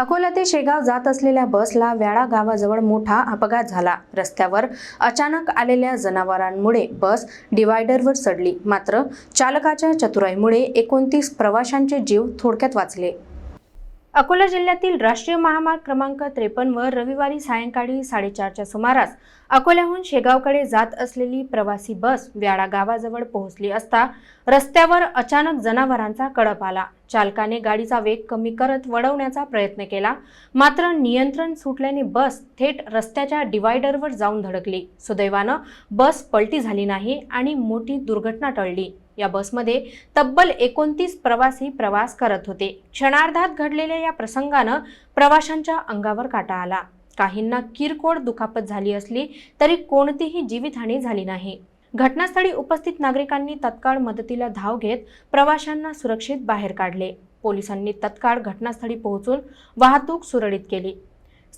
अकोला ते शेगाव जात असलेल्या बसला व्याळा गावाजवळ मोठा अपघात झाला. रस्त्यावर अचानक आलेल्या जनावरांमुळे बस डिवायडरवर चढली मात्र चालकाच्या चतुराईमुळे एकोणतीस प्रवाशांचे जीव थोडक्यात वाचले. अकोला जिल्ह्यातील राष्ट्रीय महामार्ग क्रमांक त्रेपन्नवर रविवारी सायंकाळी साडेचारच्या सुमारास अकोल्याहून शेगावकडे जात असलेली प्रवासी बस व्याळा गावाजवळ पोहोचली असता रस्त्यावर अचानक जनावरांचा कडप आला. चालकाने गाडीचा वेग कमी करत वळवण्याचा प्रयत्न केला. मात्र नियंत्रण सुटल्याने बस थेट रस्त्याच्या डिवायडरवर जाऊन धडकली. सुदैवानं बस पलटी झाली नाही आणि मोठी दुर्घटना टळली. या बसमध्ये तब्बल एकोणतीस प्रवासी प्रवास करत होते. क्षणार्धात घडलेल्या या प्रसंगानं प्रवाशांच्या अंगावर काटा आला. काहींना किरकोळ दुखापत झाली असली तरी कोणतीही जीवितहानी झाली नाही. घटनास्थळी उपस्थित नागरिकांनी तत्काळ मदतीला धाव घेत प्रवाशांना सुरक्षित बाहेर काढले. पोलिसांनी तत्काळ घटनास्थळी पोहोचून वाहतूक सुरळीत केली.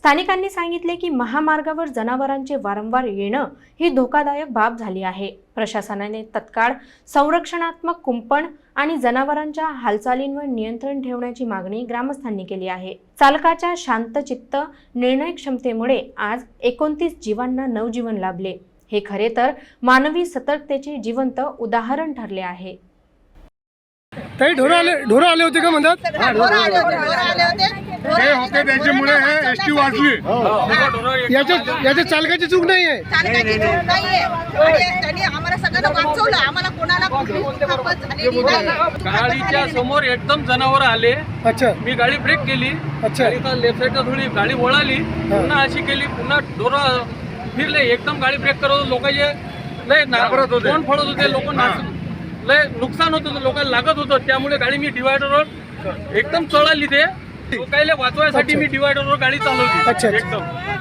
स्थानिकांनी सांगितले की महामार्गावर जनावरांचे वारंवार येणं ही धोकादायक बाब झाली आहे. प्रशासनाने तत्काळ संरक्षणात्मक कुंपण आणि जनावरांच्या हालचालींवर नियंत्रण ठेवण्याची मागणी ग्रामस्थांनी केली आहे. चालकाच्या शांतचित्त निर्णय क्षमतेमुळे आज एकोणतीस जीवांना नवजीवन लाभले. हे खरे तर मानवी सतर्कतेचे जिवंत उदाहरण ठरले आहे. काही ढोरं आले ढोरं आले होते का म्हणतात? ढोरं आले होते. आले होते त्याच्यामुळे हे एस टी वाजली याच्या याच्या चालकाची चूक नाही आहे. चालकाची चूक नाहीये. आणि त्यांनी आम्हाला सगळ्यांना वाचवलं. आम्हाला कोणाला कुठलीच दुखापत झालेली नाही. गाडीच्या समोर एकदम जनावर आले. अच्छा. मी गाडी ब्रेक केली. अच्छा. गाडीचा लेफ्ट साईडला थोडी गाडी वळाली. पुन्हा अशी केली. पुन्हा डोरं फिरले. एकदम गाडी ब्रेक करत होते. लोकांचे लय. तोंड फोडत होते. लोक लय नुकसान होत होतं. लोकांना लागत होतं. त्यामुळे गाडी मी डिवायडरवर एकदम चढाली ते. लोकांना वाचवायसाठी मी डिवायडरवर गाडी अच्छा, चालवली अच्छा. एकदम.